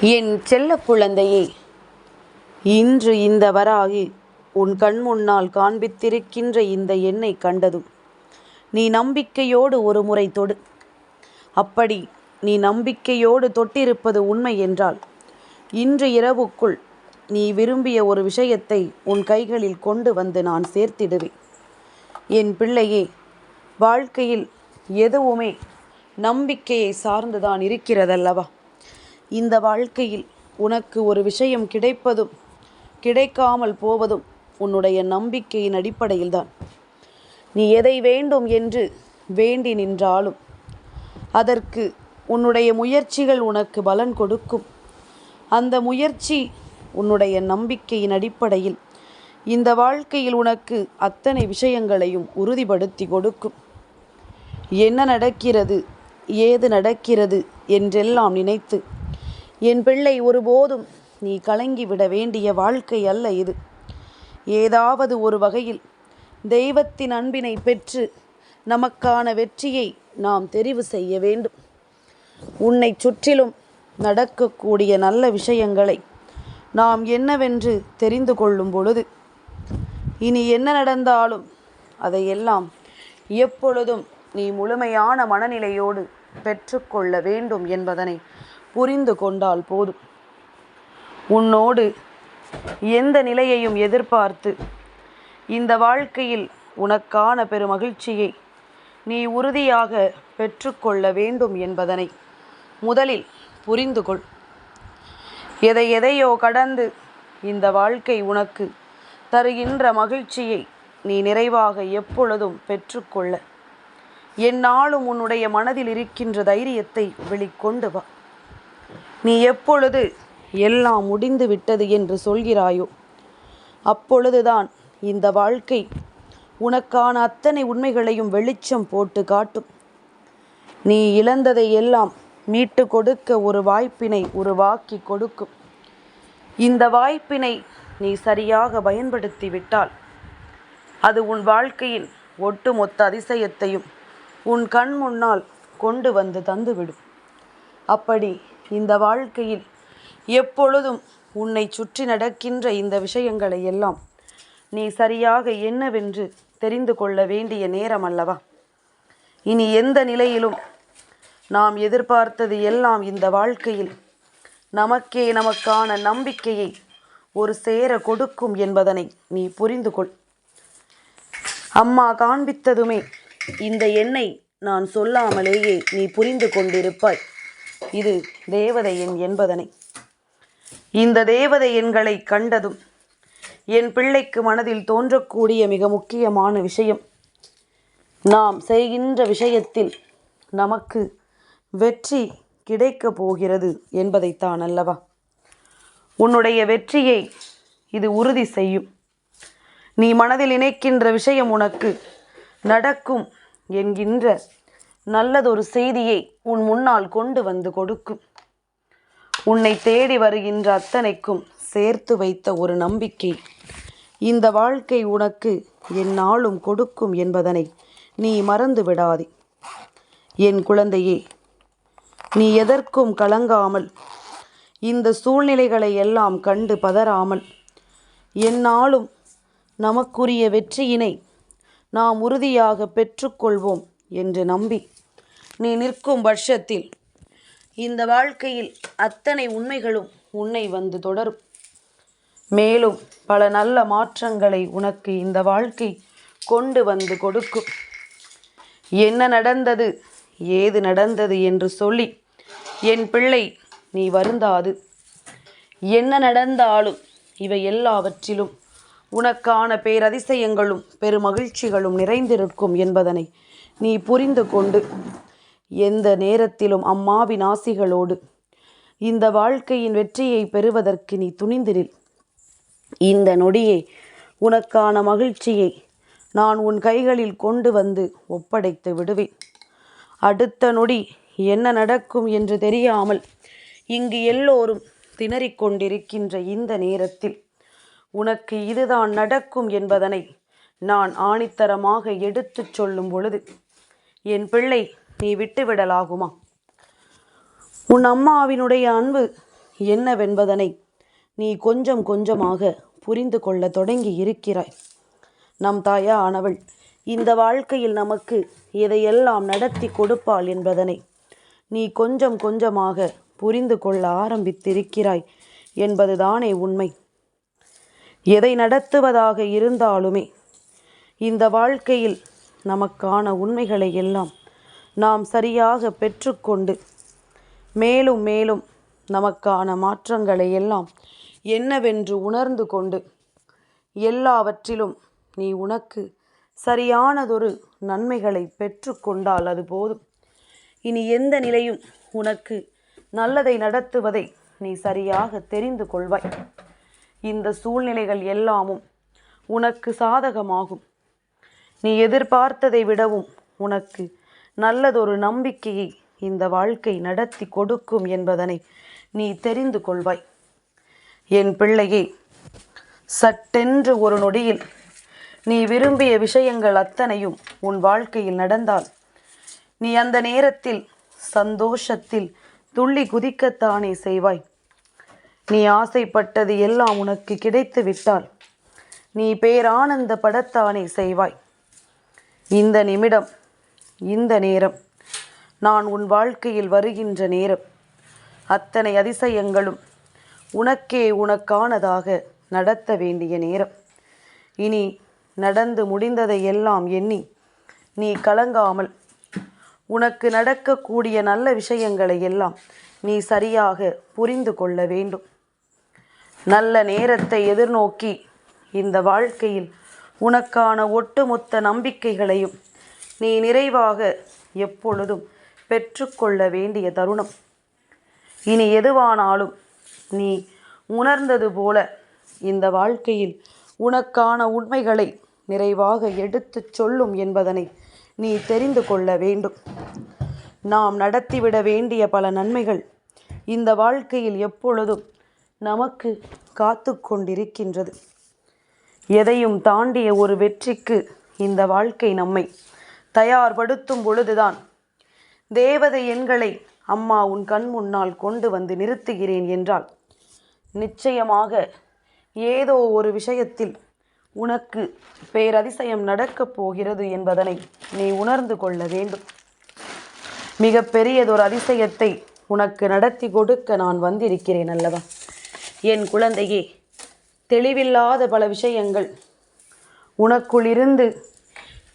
என் செல்ல குழந்தையே இன்று இந்த வராகி உன் கண் முன்னால் காண்பித்திருக்கின்ற இந்த எண்ணை கண்டதும் நீ நம்பிக்கையோடு ஒரு முறை தொடு. அப்படி நீ நம்பிக்கையோடு தொட்டிருப்பது உண்மை என்றால் இன்று இரவுக்குள் நீ விரும்பிய ஒரு விஷயத்தை உன் கைகளில் கொண்டு வந்து நான் சேர்த்திடுவேன். என் பிள்ளையே வாழ்க்கையில் எதுவுமே நம்பிக்கையை சார்ந்துதான் இருக்கிறதல்லவா? இந்த வாழ்க்கையில் உனக்கு ஒரு விஷயம் கிடைப்பதும் கிடைக்காமல் போவதும் உன்னுடைய நம்பிக்கையின் அடிப்படையில்தான். நீ எதை வேண்டும் என்று வேண்டி நின்றாலும் அதற்கு உன்னுடைய முயற்சிகள் உனக்கு பலன் கொடுக்கும். அந்த முயற்சி உன்னுடைய நம்பிக்கையின் அடிப்படையில் இந்த வாழ்க்கையில் உனக்கு அத்தனை விஷயங்களையும் உறுதிப்படுத்தி கொடுக்கும். என்ன நடக்கிறது ஏது நடக்கிறது என்றெல்லாம் நினைத்து என் பிள்ளை ஒருபோதும் நீ கலங்கிவிட வேண்டிய வாழ்க்கை அல்ல இது. ஏதாவது ஒரு வகையில் தெய்வத்தின் அன்பினை பெற்று நமக்கான வெற்றியை நாம் தெரிவு செய்ய வேண்டும். உன்னை சுற்றிலும் நடக்கக்கூடிய நல்ல விஷயங்களை நாம் என்னவென்று தெரிந்து கொள்ளும் பொழுது இனி என்ன நடந்தாலும் அதையெல்லாம் எப்பொழுதும் நீ முழுமையான மனநிலையோடு பெற்றுக்கொள்ள வேண்டும் என்பதனை புரிந்து கொண்டால் போதும். உன்னோடு எந்த நிலையையும் எதிர்பார்த்து இந்த வாழ்க்கையில் உனக்கான பெருமகிழ்ச்சியை நீ உறுதியாக பெற்றுக்கொள்ள வேண்டும் என்பதனை முதலில் புரிந்து கொள். எதை எதையோ கடந்து இந்த வாழ்க்கை உனக்கு தருகின்ற மகிழ்ச்சியை நீ நிறைவாக எப்பொழுதும் பெற்றுக்கொள்ள. என்னாலும் உன்னுடைய மனதில் இருக்கின்ற தைரியத்தை வெளிக்கொண்டு வா. நீ எப்பொழுது எல்லாம் முடிந்து விட்டது என்று சொல்கிறாயோ அப்பொழுதுதான் இந்த வாழ்க்கை உனக்கான அத்தனை உண்மைகளையும் வெளிச்சம் போட்டு காட்டும். நீ இழந்ததை எல்லாம் மீட்டு கொடுக்க ஒரு வாய்ப்பினை உருவாக்கி கொடுக்கும். இந்த வாய்ப்பினை நீ சரியாக பயன்படுத்தி விட்டால் அது உன் வாழ்க்கையின் ஒட்டுமொத்த அதிசயத்தையும் உன் கண் முன்னால் கொண்டு வந்து தந்துவிடும். அப்படி இந்த வாழ்க்கையில் எப்பொழுதும் உன்னை சுற்றி நடக்கின்ற இந்த விஷயங்களை எல்லாம் நீ சரியாக என்னவென்று தெரிந்து கொள்ள வேண்டிய நேரம் அல்லவா? இனி எந்த நிலையிலும் நாம் எதிர்பார்த்தது எல்லாம் இந்த வாழ்க்கையில் நமக்கே நமக்கான நம்பிக்கையை ஒரு சேர கொடுக்கும் என்பதனை நீ புரிந்து கொள். அம்மா காண்பித்ததுமே இந்த எண்ணை நான் சொல்லாமலேயே நீ புரிந்து கொண்டிருப்பாய். இது தேவதை எண் என்பதனை. இந்த தேவதை எண்களை கண்டதும் என் பிள்ளைக்கு மனதில் தோன்றக்கூடிய மிக முக்கியமான விஷயம் நாம் செய்கின்ற விஷயத்தில் நமக்கு வெற்றி கிடைக்கப் போகிறது என்பதைத்தான் அல்லவா? உன்னுடைய வெற்றியை இது உறுதி செய்யும். நீ மனதில் இணைக்கின்ற விஷயம் உனக்கு நடக்கும் என்கின்ற நல்லதொரு செய்தியை உன் முன்னால் கொண்டு வந்து கொடுக்கும். உன்னை தேடி வருகின்ற அத்தனைக்கும் சேர்த்து வைத்த ஒரு நம்பிக்கை. இந்த வாழ்க்கை உனக்கு எந்நாளும் கொடுக்கும் என்பதனை நீ மறந்து விடாதே. என் குழந்தையே நீ எதற்கும் கலங்காமல் இந்த சூழ்நிலைகளை எல்லாம் கண்டு பதறாமல் எந்நாளும் நமக்குரிய வெற்றியினை நாம் உறுதியாக பெற்றுக்கொள்வோம் என்று நம்பி நீ நிற்கும் பட்சத்தில் இந்த வாழ்க்கையில் அத்தனை உண்மைகளும் உன்னை வந்து தொடரும். மேலும் பல நல்ல மாற்றங்களை உனக்கு இந்த வாழ்க்கை கொண்டு வந்து கொடுக்கும். என்ன நடந்தது ஏது நடந்தது என்று சொல்லி என் பிள்ளை நீ வருந்தாது. என்ன நடந்தாலும் இவை எல்லாவற்றிலும் உனக்கான பேரதிசயங்களும் பெருமகிழ்ச்சிகளும் நிறைந்திருக்கும் என்பதனை நீ புரிந்து கொண்டு எந்த நேரத்திலும் அம்மாவின் ஆசிகளோடு இந்த வாழ்க்கையின் வெற்றியை பெறுவதற்கு நீ துணிந்திரில் இந்த நொடியே உனக்கான மகிழ்ச்சியை நான் உன் கைகளில் கொண்டு வந்து ஒப்படைத்து விடுவேன். அடுத்த நொடி என்ன நடக்கும் என்று தெரியாமல் இங்கு எல்லோரும் திணறிக் கொண்டிருக்கின்ற இந்த நேரத்தில் உனக்கு இதுதான் நடக்கும் என்பதனை நான் ஆணித்தரமாக எடுத்துச் சொல்லும் பொழுது என் பிள்ளை நீ விட்டுவிடலாகுமா? உன் அம்மாவினுடைய அன்பு என்னவென்பதனை நீ கொஞ்சம் கொஞ்சமாக புரிந்து கொள்ள தொடங்கி இருக்கிறாய். நம் தாயா ஆனவள் இந்த வாழ்க்கையில் நமக்கு எதையெல்லாம் நடத்தி கொடுப்பாள் என்பதனை நீ கொஞ்சம் கொஞ்சமாக புரிந்து கொள்ள ஆரம்பித்திருக்கிறாய் என்பதுதானே உண்மை. எதை நடத்துவதாக இருந்தாலுமே இந்த வாழ்க்கையில் நமக்கான உண்மைகளை எல்லாம் நாம் சரியாக பெற்றுக்கொண்டு மேலும் மேலும் நமக்கான மாற்றங்களை எல்லாம் என்னவென்று உணர்ந்து கொண்டு எல்லாவற்றிலும் நீ உனக்கு சரியானதொரு நன்மைகளை பெற்றுக்கொண்டால் அது போதும். இனி எந்த நிலையும் உனக்கு நல்லதை நடத்துவதை நீ சரியாக தெரிந்து கொள்வாய். இந்த சூழ்நிலைகள் எல்லாமும் உனக்கு சாதகமாகும். நீ எதிர்பார்த்ததை விடவும் உனக்கு நல்லதொரு நம்பிக்கையை இந்த வாழ்க்கை நடத்தி கொடுக்கும் என்பதனை நீ தெரிந்து கொள்வாய். என் பிள்ளையே சட்டென்று ஒரு நொடியில் நீ விரும்பிய விஷயங்கள் அத்தனையும் உன் வாழ்க்கையில் நடந்தால் நீ அந்த நேரத்தில் சந்தோஷத்தில் துள்ளி குதிக்கத்தானே செய்வாய். நீ ஆசைப்பட்டது எல்லாம் உனக்கு கிடைத்து விட்டால் நீ பேரானந்த படத்தானே செய்வாய். இந்த நிமிடம் இந்த நேரம். நான் உன் வாழ்க்கையில் வருகின்ற நேரம். அத்தனை அதிசயங்களும் உனக்கே உனக்கானதாக நடத்த வேண்டிய நேரம். இனி நடந்து முடிந்ததை எல்லாம் எண்ணி நீ கலங்காமல் உனக்கு நடக்கக்கூடிய நல்ல விஷயங்களை எல்லாம் நீ சரியாக புரிந்து கொள்ள வேண்டும். நல்ல நேரத்தை எதிர்நோக்கி இந்த வாழ்க்கையில் உனக்கான ஒட்டுமொத்த நம்பிக்கைகளையும் நீ நிறைவாக எப்பொழுதும் பெற்றுக்கொள்ள வேண்டிய தருணம். இனி எதுவானாலும் நீ உணர்ந்தது போல இந்த வாழ்க்கையில் உனக்கான உண்மைகளை நிறைவாக எடுத்துச் சொல்லும் என்பதனை நீ தெரிந்து கொள்ள வேண்டும். நாம் நடத்திவிட வேண்டிய பல நன்மைகள் இந்த வாழ்க்கையில் எப்பொழுதும் நமக்கு காத்து கொண்டிருக்கின்றது. எதையும் தாண்டிய ஒரு வெற்றிக்கு இந்த வாழ்க்கை நம்மை தயார்படுத்தும் பொழுதுதான். தேவதை எண்களை அம்மா உன் கண் முன்னால் கொண்டு வந்து நிறுத்துகிறேன் என்றால் நிச்சயமாக ஏதோ ஒரு விஷயத்தில் உனக்கு பேரதிசயம் நடக்கப் போகிறது என்பதனை நீ உணர்ந்து கொள்ள வேண்டும். மிக பெரியதொரு அதிசயத்தை உனக்கு நடத்தி கொடுக்க நான் வந்திருக்கிறேன் அல்லவா? என் குழந்தையே தெளிவில்லாத பல விஷயங்கள் உனக்குள்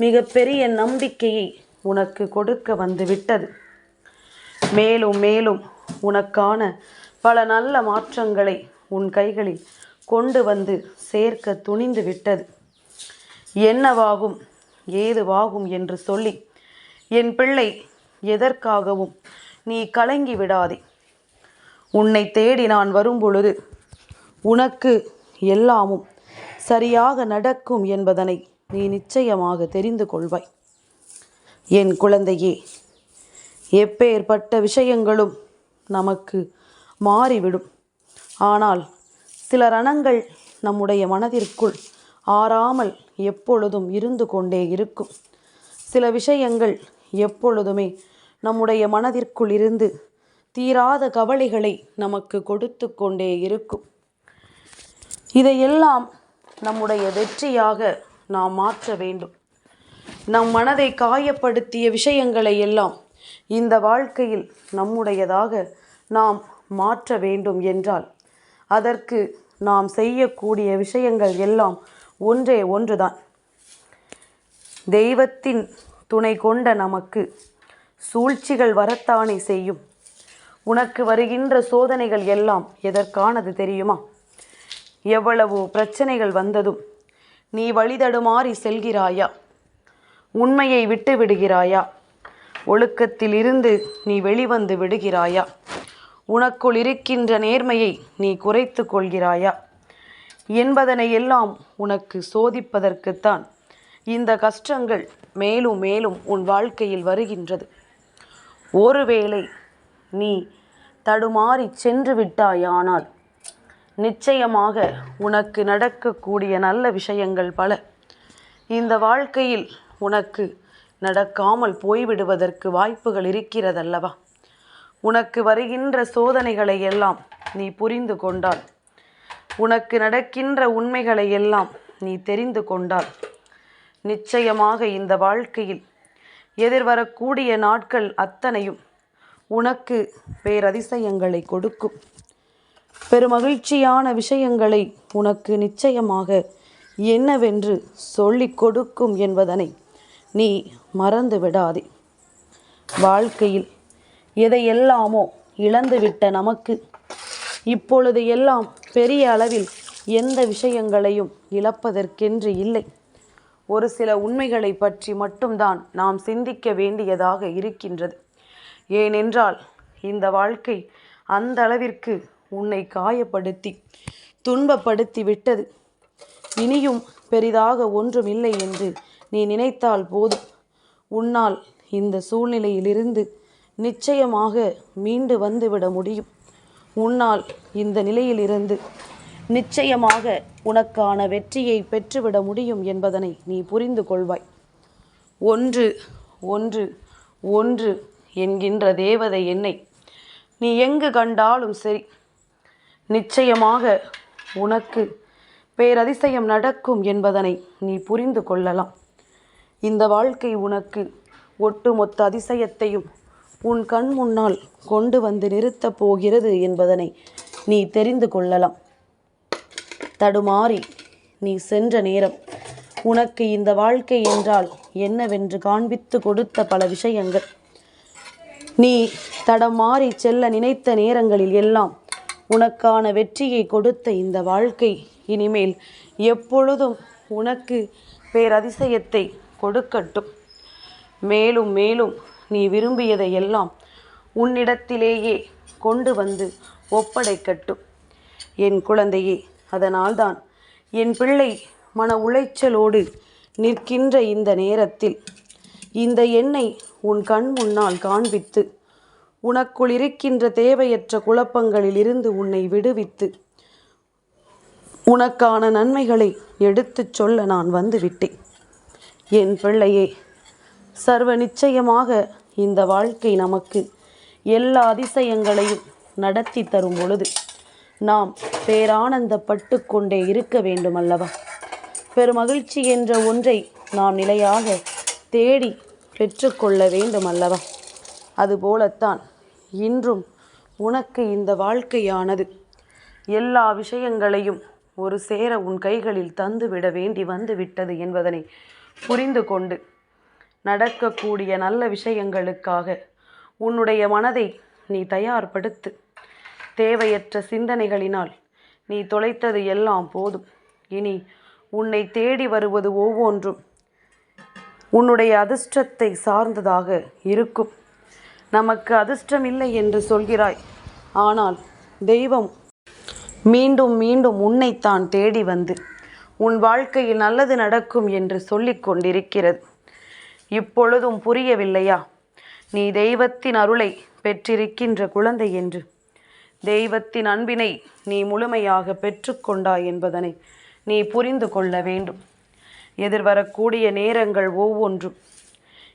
மிகப்பெரிய நம்பிக்கையை உனக்கு கொடுக்க வந்து விட்டது மேலும் மேலும் உனக்கான பல நல்ல மாற்றங்களை உன் கைகளில் கொண்டு வந்து சேர்க்க துணிந்து விட்டது. என்னவாகும் ஏதுவாகும் என்று சொல்லி என் பிள்ளை எதற்காகவும் நீ கலங்கி விடாதே. உன்னை தேடி நான் வரும்பொழுது உனக்கு எல்லாமும் சரியாக நடக்கும் என்பதனை நீ நிச்சயமாக தெரிந்து கொள்வாய். என் குழந்தையே எப்பேற்பட்ட விஷயங்களும் நமக்கு மாறிவிடும். ஆனால் சில ரணங்கள் நம்முடைய மனதிற்குள் ஆறாமல் எப்பொழுதும் இருந்து கொண்டே இருக்கும். சில விஷயங்கள் எப்பொழுதுமே நம்முடைய மனதிற்குள் இருந்து தீராத கவலைகளை நமக்கு கொடுத்து கொண்டே இருக்கும். இதையெல்லாம் நம்முடைய வெற்றியாக நாம் மாற்ற வேண்டும். நம் மனதை காயப்படுத்திய விஷயங்களை எல்லாம் இந்த வாழ்க்கையில் நம்முடையதாக நாம் மாற்ற வேண்டும் என்றால் அதற்கு நாம் செய்யக்கூடிய விஷயங்கள் எல்லாம் ஒன்றே ஒன்றுதான். தெய்வத்தின் துணை கொண்ட நமக்கு சூழ்ச்சிகள் வரத்தானே செய்யும். உனக்கு வருகின்ற சோதனைகள் எல்லாம் எதற்கானது தெரியுமா? எவ்வளவு பிரச்சனைகள் வந்ததும் நீ வழிதடுமாறி செல்கிறாயா? உண்மையை விட்டு விடுகிறாயா ஒழுக்கத்தில் இருந்து நீ வெளிவந்து விடுகிறாயா? உனக்குள் இருக்கின்ற நேர்மையை நீ குறைத்து கொள்கிறாயா? என்பதனை எல்லாம் உனக்கு சோதிப்பதற்குத்தான் இந்த கஷ்டங்கள் மேலும் மேலும் உன் வாழ்க்கையில் வருகின்றது. ஒருவேளை நீ தடுமாறி சென்று விட்டாயானால் நிச்சயமாக உனக்கு நடக்கக்கூடிய நல்ல விஷயங்கள் பல. இந்த வாழ்க்கையில் உனக்கு நடக்காமல் போய்விடுவதற்கு வாய்ப்புகள் இருக்கிறதல்லவா? உனக்கு வருகின்ற சோதனைகளை எல்லாம் நீ புரிந்து கொண்டால் உனக்கு நடக்கின்ற உண்மைகளை எல்லாம் நீ தெரிந்து கொண்டால் நிச்சயமாக இந்த வாழ்க்கையில் எதிர்வரக்கூடிய நாட்கள் அத்தனையும் உனக்கு பேரதிசயங்களை கொடுக்கும். பெருமகிழ்ச்சியான விஷயங்களை உனக்கு நிச்சயமாக என்னவென்று சொல்லிக் கொடுக்கும் என்பதனை நீ மறந்து விடாதே வாழ்க்கையில் எதையெல்லாமோ இழந்துவிட்ட நமக்கு இப்பொழுது எல்லாம் பெரிய அளவில் எந்த விஷயங்களையும் இழப்பதற்கென்று இல்லை. ஒரு சில உண்மைகளை பற்றி மட்டும்தான் நாம் சிந்திக்க வேண்டியதாக இருக்கின்றது. ஏனென்றால் இந்த வாழ்க்கை அந்த அளவிற்கு உன்னை காயப்படுத்தி துன்பப்படுத்தி விட்டது. இனியும் பெரிதாக ஒன்றும் இல்லை என்று நீ நினைத்தால் போதும். உன்னால் இந்த சூழ்நிலையிலிருந்து நிச்சயமாக மீண்டு வந்துவிட முடியும். உன்னால் இந்த நிலையிலிருந்து நிச்சயமாக உனக்கான வெற்றியை பெற்றுவிட முடியும் என்பதனை நீ புரிந்து கொள்வாய். ஒன்று ஒன்று ஒன்று என்கின்ற தேவதை என்னை நீ எங்கு கண்டாலும் சரி நிச்சயமாக உனக்கு பேரதிசயம் நடக்கும் என்பதனை நீ புரிந்து கொள்ளலாம். இந்த வாழ்க்கை உனக்கு ஒட்டுமொத்த அதிசயத்தையும் உன் கண் முன்னால் கொண்டு வந்து நிறுத்தப் போகிறது என்பதனை நீ தெரிந்து கொள்ளலாம். தடுமாறி நீ சென்ற நேரம் உனக்கு இந்த வாழ்க்கை என்றால் என்னவென்று காண்பித்து கொடுத்த பல விஷயங்கள். நீ தடம் மாறி செல்ல நினைத்த நேரங்களில் எல்லாம் உனக்கான வெற்றியை கொடுத்த இந்த வாழ்க்கை. இனிமேல் எப்பொழுதும் உனக்கு பேரதிசயத்தை கொடுக்கட்டும். மேலும் மேலும் நீ விரும்பியதை எல்லாம் உன்னிடத்திலேயே கொண்டு வந்து ஒப்படைக்கட்டும். என் குழந்தையே அதனால்தான் என் பிள்ளை மன உளைச்சலோடு நிற்கின்ற இந்த நேரத்தில் இந்த எண்ணை உன் கண் முன்னால் காண்பித்து உனக்குள் இருக்கின்ற தேவையற்ற குழப்பங்களில் இருந்து உன்னை விடுவித்து உனக்கான நன்மைகளை எடுத்துச் சொல்ல நான் வந்துவிட்டேன். என் பிள்ளையே சர்வ நிச்சயமாக இந்த வாழ்க்கை நமக்கு எல்லா அதிசயங்களையும் நடத்தி தரும் பொழுது நாம் பேரானந்தப்பட்டு கொண்டே இருக்க வேண்டும் அல்லவா பெருமகிழ்ச்சி என்ற ஒன்றை நாம் நிலையாக தேடி பெற்றுக்கொள்ள வேண்டும் அல்லவா அதுபோலத்தான் இன்றும் உனக்கு இந்த வாழ்க்கையானது. எல்லா விஷயங்களையும் ஒரு சேர உன் கைகளில் தந்துவிட வேண்டி வந்துவிட்டது என்பதனை புரிந்து கொண்டு நடக்கக்கூடிய நல்ல விஷயங்களுக்காக உன்னுடைய மனதை நீ தயார்படுத்து. தேவையற்ற சிந்தனைகளினால் நீ தொலைத்தது எல்லாம் போதும். இனி உன்னை தேடி வருவது ஒவ்வொன்றும் உன்னுடைய அதிர்ஷ்டத்தை சார்ந்ததாக இருக்கும். நமக்கு அதிர்ஷ்டம் இல்லை என்று சொல்கிறாய். ஆனால் தெய்வம் மீண்டும் மீண்டும் உன்னைத்தான் தேடி வந்து உன் வாழ்க்கையில் நல்லது நடக்கும் என்று சொல்லிக் கொண்டிருக்கிறது. இப்பொழுதும் புரியவில்லையா? நீ தெய்வத்தின் அருளை பெற்றிருக்கின்ற குழந்தை என்று. தெய்வத்தின் அன்பினை நீ முழுமையாக பெற்றுக்கொண்டாய் என்பதனை நீ புரிந்து கொள்ள வேண்டும். எதிர்வரக்கூடிய நேரங்கள் ஒவ்வொன்றும்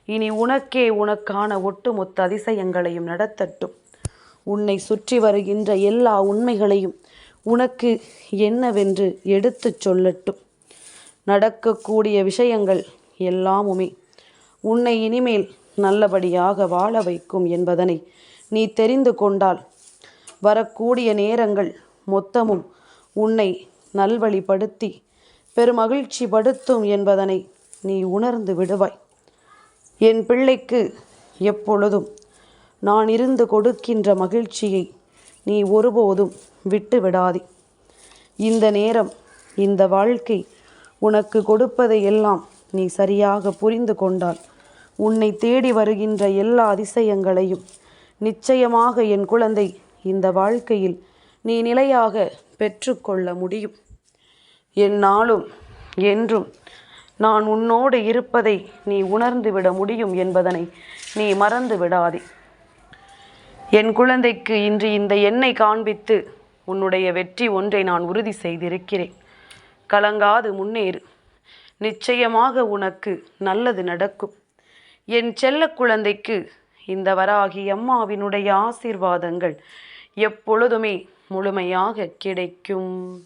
இனி உனக்கே உனக்கான ஒட்டுமொத்த அதிசயங்களையும் நடத்தட்டும். உன்னை சுற்றி வருகின்ற எல்லா உண்மைகளையும் உனக்கு என்னவென்று எடுத்துச் சொல்லட்டும். நடக்கக்கூடிய விஷயங்கள் எல்லாமுமே உன்னை இனிமேல் நல்லபடியாக வாழ வைக்கும் என்பதனை நீ தெரிந்து கொண்டால் வரக்கூடிய நேரங்கள் மொத்தமும் உன்னை நல்வழிப்படுத்தி பெருமகிழ்ச்சி படுத்தும் என்பதனை நீ உணர்ந்து விடுவாய். என் பிள்ளைக்கு எப்பொழுதும் நான் இருந்து கொடுக்கின்ற மகிழ்ச்சியை நீ ஒருபோதும் விட்டு விடாதே இந்த நேரம் இந்த வாழ்க்கை உனக்கு கொடுப்பதை எல்லாம் நீ சரியாக புரிந்து கொண்டால் உன்னை தேடி வருகின்ற எல்லா அதிசயங்களையும் நிச்சயமாக என் குழந்தை இந்த வாழ்க்கையில் நீ நிலையாக பெற்றுக்கொள்ள முடியும். என்னாலும் என்றும் நான் உன்னோடு இருப்பதை நீ உணர்ந்து விட முடியும் என்பதனை நீ மறந்து விடாதே. என் குழந்தைக்கு இன்று இந்த எண்ணெய் காண்பித்து உன்னுடைய வெற்றி ஒன்றை நான் உறுதி செய்திருக்கிறேன். கலங்காது முன்னேறு. நிச்சயமாக உனக்கு நல்லது நடக்கும். என் செல்ல குழந்தைக்கு இந்த வராகி அம்மாவினுடைய ஆசீர்வாதங்கள் எப்பொழுதுமே முழுமையாக கிடைக்கும்.